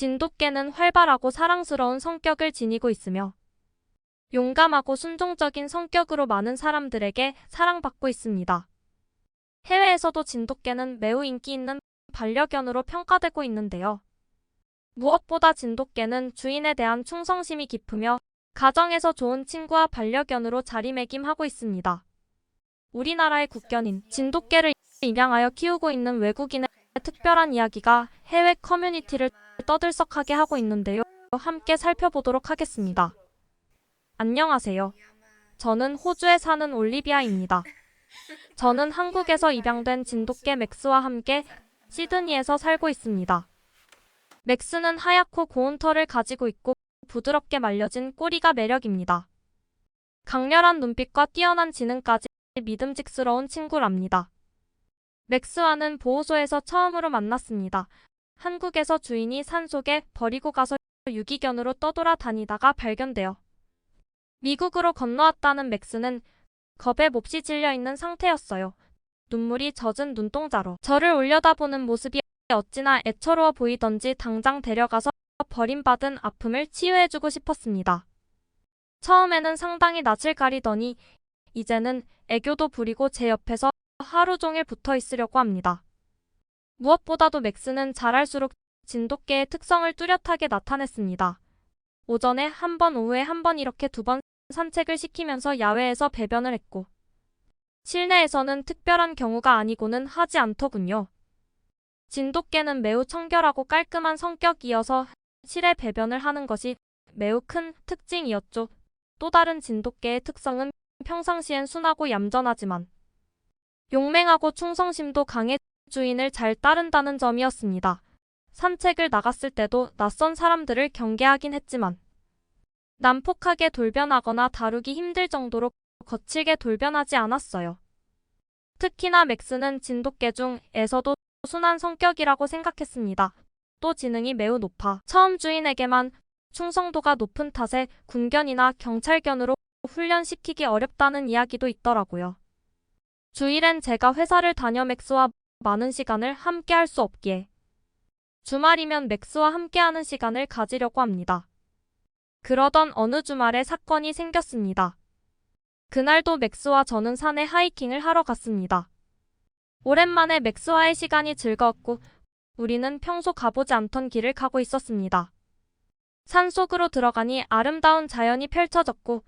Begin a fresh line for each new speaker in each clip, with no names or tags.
진돗개는 활발하고 사랑스러운 성격을 지니고 있으며 용감하고 순종적인 성격으로 많은 사람들에게 사랑받고 있습니다. 해외에서도 진돗개는 매우 인기 있는 반려견으로 평가되고 있는데요. 무엇보다 진돗개는 주인에 대한 충성심이 깊으며 가정에서 좋은 친구와 반려견으로 자리매김하고 있습니다. 우리나라의 국견인 진돗개를 입양하여 키우고 있는 외국인의 특별한 이야기가 해외 커뮤니티를 떠들썩하게 하고 있는데요. 함께 살펴보도록 하겠습니다. 안녕하세요. 저는 호주에 사는 올리비아입니다. 저는 한국에서 입양된 진돗개 맥스와 함께 시드니에서 살고 있습니다. 맥스는 하얗고 고운 털을 가지고 있고 부드럽게 말려진 꼬리가 매력입니다. 강렬한 눈빛과 뛰어난 지능까지 믿음직스러운 친구랍니다. 맥스와는 보호소에서 처음으로 만났습니다. 한국에서 주인이 산속에 버리고 가서 유기견으로 떠돌아 다니다가 발견되어 미국으로 건너왔다는 맥스는 겁에 몹시 질려 있는 상태였어요. 눈물이 젖은 눈동자로 저를 올려다보는 모습이 어찌나 애처로워 보이던지 당장 데려가서 버림받은 아픔을 치유해주고 싶었습니다. 처음에는 상당히 낯을 가리더니 이제는 애교도 부리고 제 옆에서 하루 종일 붙어 있으려고 합니다. 무엇보다도 맥스는 자랄수록 진돗개의 특성을 뚜렷하게 나타냈습니다. 오전에 한 번, 오후에 한 번 이렇게 두 번 산책을 시키면서 야외에서 배변을 했고, 실내에서는 특별한 경우가 아니고는 하지 않더군요. 진돗개는 매우 청결하고 깔끔한 성격이어서 실내 배변을 하는 것이 매우 큰 특징이었죠. 또 다른 진돗개의 특성은 평상시엔 순하고 얌전하지만 용맹하고 충성심도 강해 주인을 잘 따른다는 점이었습니다. 산책을 나갔을 때도 낯선 사람들을 경계하긴 했지만 난폭하게 돌변하거나 다루기 힘들 정도로 거칠게 돌변하지 않았어요. 특히나 맥스는 진돗개 중에서도 순한 성격이라고 생각했습니다. 또 지능이 매우 높아 처음 주인에게만 충성도가 높은 탓에 군견이나 경찰견으로 훈련시키기 어렵다는 이야기도 있더라고요. 주일엔 제가 회사를 다녀 맥스와 많은 시간을 함께 할 수 없기에 주말이면 맥스와 함께하는 시간을 가지려고 합니다. 그러던 어느 주말에 사건이 생겼습니다. 그날도 맥스와 저는 산에 하이킹을 하러 갔습니다. 오랜만에 맥스와의 시간이 즐거웠고 우리는 평소 가보지 않던 길을 가고 있었습니다. 산 속으로 들어가니 아름다운 자연이 펼쳐졌고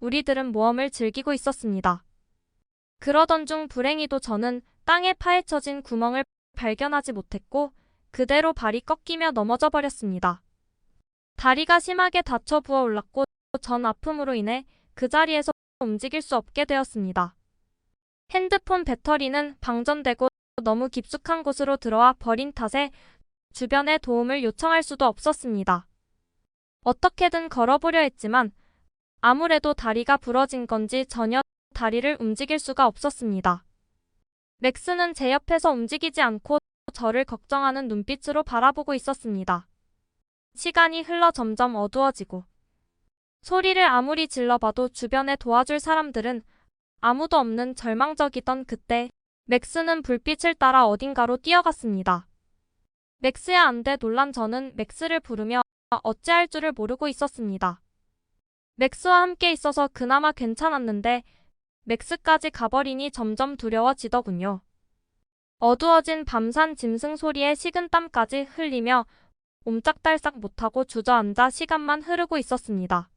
우리들은 모험을 즐기고 있었습니다. 그러던 중 불행히도 저는 땅에 파헤쳐진 구멍을 발견하지 못했고 그대로 발이 꺾이며 넘어져 버렸습니다. 다리가 심하게 다쳐 부어 올랐고 전 아픔으로 인해 그 자리에서 움직일 수 없게 되었습니다. 핸드폰 배터리는 방전되고 너무 깊숙한 곳으로 들어와 버린 탓에 주변에 도움을 요청할 수도 없었습니다. 어떻게든 걸어보려 했지만 아무래도 다리가 부러진 건지 전혀 다리를 움직일 수가 없었습니다. 맥스는 제 옆에서 움직이지 않고 저를 걱정하는 눈빛으로 바라보고 있었습니다. 시간이 흘러 점점 어두워지고 소리를 아무리 질러봐도 주변에 도와줄 사람들은 아무도 없는 절망적이던 그때 맥스는 불빛을 따라 어딘가로 뛰어갔습니다. 맥스야 안돼 놀란 저는 맥스를 부르며 어찌할 줄을 모르고 있었습니다. 맥스와 함께 있어서 그나마 괜찮았는데 맥스까지 가버리니 점점 두려워지더군요. 어두워진 밤산 짐승 소리에 식은 땀까지 흘리며 옴짝달싹 못하고 주저앉아 시간만 흐르고 있었습니다.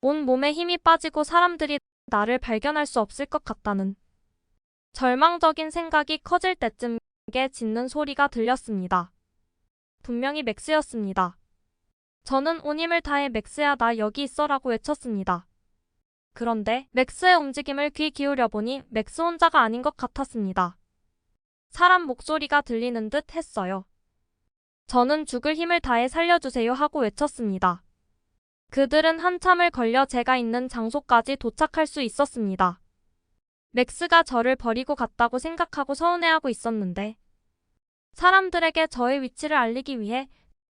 온 몸에 힘이 빠지고 사람들이 나를 발견할 수 없을 것 같다는 절망적인 생각이 커질 때쯤 게 짖는 소리가 들렸습니다. 분명히 맥스였습니다. 저는 온 힘을 다해 맥스야 나 여기 있어라고 외쳤습니다. 그런데 맥스의 움직임을 귀 기울여 보니 맥스 혼자가 아닌 것 같았습니다. 사람 목소리가 들리는 듯 했어요. 저는 죽을 힘을 다해 살려주세요 하고 외쳤습니다. 그들은 한참을 걸려 제가 있는 장소까지 도착할 수 있었습니다. 맥스가 저를 버리고 갔다고 생각하고 서운해하고 있었는데 사람들에게 저의 위치를 알리기 위해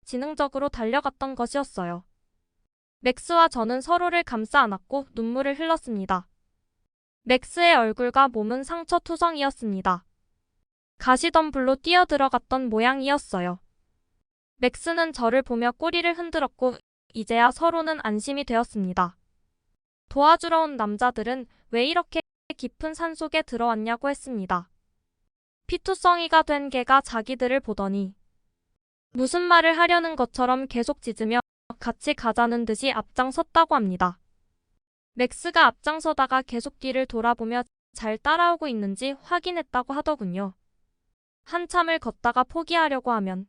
지능적으로 달려갔던 것이었어요. 맥스와 저는 서로를 감싸 안았고 눈물을 흘렀습니다. 맥스의 얼굴과 몸은 상처 투성이었습니다. 가시덤불로 뛰어들어갔던 모양이었어요. 맥스는 저를 보며 꼬리를 흔들었고 이제야 서로는 안심이 되었습니다. 도와주러 온 남자들은 왜 이렇게 깊은 산속에 들어왔냐고 했습니다. 피투성이가 된 개가 자기들을 보더니 무슨 말을 하려는 것처럼 계속 짖으며 같이 가자는 듯이 앞장섰다고 합니다. 맥스가 앞장서다가 계속 뒤를 돌아보며 잘 따라오고 있는지 확인했다고 하더군요. 한참을 걷다가 포기하려고 하면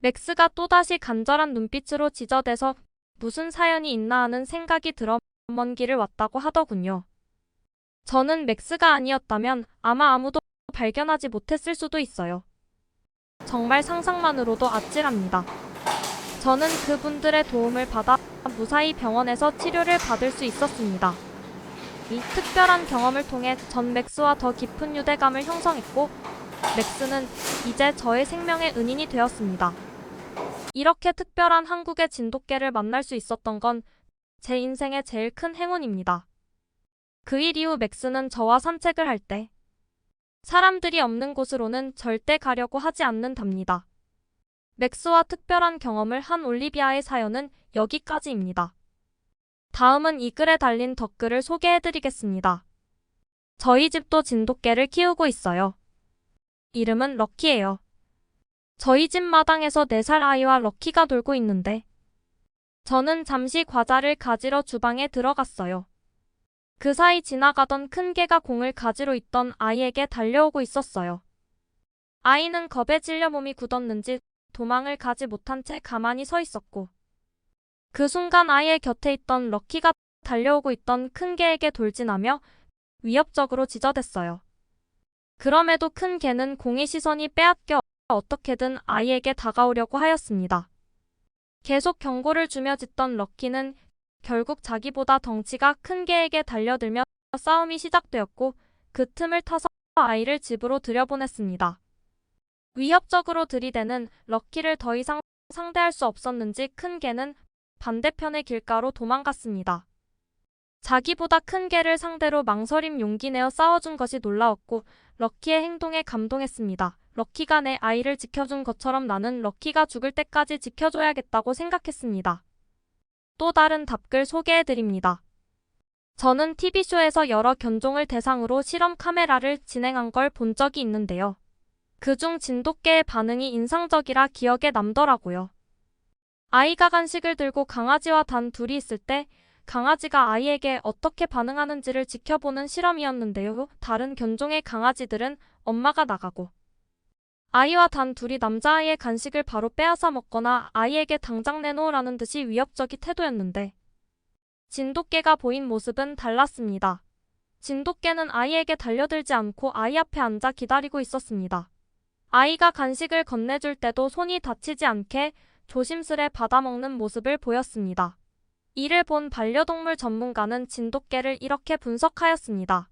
맥스가 또다시 간절한 눈빛으로 지저대서 무슨 사연이 있나 하는 생각이 들어 먼 길을 왔다고 하더군요. 저는 맥스가 아니었다면 아마 아무도 발견하지 못했을 수도 있어요. 정말 상상만으로도 아찔합니다. 저는 그분들의 도움을 받아 무사히 병원에서 치료를 받을 수 있었습니다. 이 특별한 경험을 통해 전 맥스와 더 깊은 유대감을 형성했고, 맥스는 이제 저의 생명의 은인이 되었습니다. 이렇게 특별한 한국의 진돗개를 만날 수 있었던 건 제 인생의 제일 큰 행운입니다. 그 일 이후 맥스는 저와 산책을 할 때, 사람들이 없는 곳으로는 절대 가려고 하지 않는답니다. 맥스와 특별한 경험을 한 올리비아의 사연은 여기까지입니다. 다음은 이 글에 달린 댓글을 소개해드리겠습니다. 저희 집도 진돗개를 키우고 있어요. 이름은 럭키예요. 저희 집 마당에서 4살 아이와 럭키가 놀고 있는데 저는 잠시 과자를 가지러 주방에 들어갔어요. 그 사이 지나가던 큰 개가 공을 가지러 있던 아이에게 달려오고 있었어요. 아이는 겁에 질려 몸이 굳었는지 도망을 가지 못한 채 가만히 서 있었고 그 순간 아이의 곁에 있던 럭키가 달려오고 있던 큰 개에게 돌진하며 위협적으로 짖어댔어요. 그럼에도 큰 개는 공의 시선이 빼앗겨 어떻게든 아이에게 다가오려고 하였습니다. 계속 경고를 주며 짖던 럭키는 결국 자기보다 덩치가 큰 개에게 달려들며 싸움이 시작되었고 그 틈을 타서 아이를 집으로 들여보냈습니다. 위협적으로 들이대는 럭키를 더 이상 상대할 수 없었는지 큰 개는 반대편의 길가로 도망갔습니다. 자기보다 큰 개를 상대로 망설임 용기 내어 싸워준 것이 놀라웠고 럭키의 행동에 감동했습니다. 럭키가 내 아이를 지켜준 것처럼 나는 럭키가 죽을 때까지 지켜줘야겠다고 생각했습니다. 또 다른 답글 소개해드립니다. 저는 TV쇼에서 여러 견종을 대상으로 실험 카메라를 진행한 걸 본 적이 있는데요. 그중 진돗개의 반응이 인상적이라 기억에 남더라고요. 아이가 간식을 들고 강아지와 단 둘이 있을 때 강아지가 아이에게 어떻게 반응하는지를 지켜보는 실험이었는데요. 다른 견종의 강아지들은 엄마가 나가고 아이와 단 둘이 남자아이의 간식을 바로 빼앗아 먹거나 아이에게 당장 내놓으라는 듯이 위협적인 태도였는데 진돗개가 보인 모습은 달랐습니다. 진돗개는 아이에게 달려들지 않고 아이 앞에 앉아 기다리고 있었습니다. 아이가 간식을 건네줄 때도 손이 다치지 않게 조심스레 받아먹는 모습을 보였습니다. 이를 본 반려동물 전문가는 진돗개를 이렇게 분석하였습니다.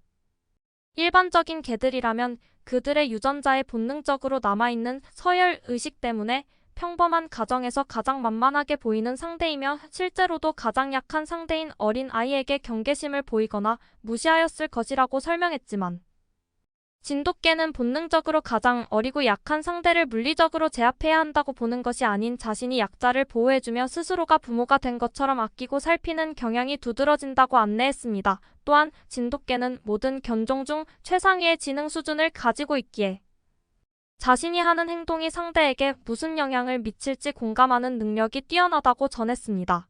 일반적인 개들이라면 그들의 유전자에 본능적으로 남아있는 서열 의식 때문에 평범한 가정에서 가장 만만하게 보이는 상대이며 실제로도 가장 약한 상대인 어린 아이에게 경계심을 보이거나 무시하였을 것이라고 설명했지만 진돗개는 본능적으로 가장 어리고 약한 상대를 물리적으로 제압해야 한다고 보는 것이 아닌 자신이 약자를 보호해주며 스스로가 부모가 된 것처럼 아끼고 살피는 경향이 두드러진다고 안내했습니다. 또한 진돗개는 모든 견종 중 최상위의 지능 수준을 가지고 있기에 자신이 하는 행동이 상대에게 무슨 영향을 미칠지 공감하는 능력이 뛰어나다고 전했습니다.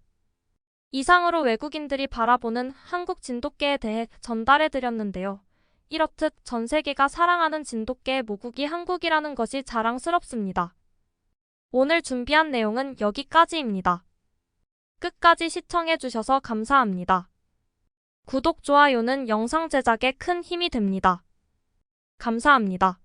이상으로 외국인들이 바라보는 한국 진돗개에 대해 전달해 드렸는데요. 이렇듯 전 세계가 사랑하는 진돗개의 모국이 한국이라는 것이 자랑스럽습니다. 오늘 준비한 내용은 여기까지입니다. 끝까지 시청해주셔서 감사합니다. 구독, 좋아요는 영상 제작에 큰 힘이 됩니다. 감사합니다.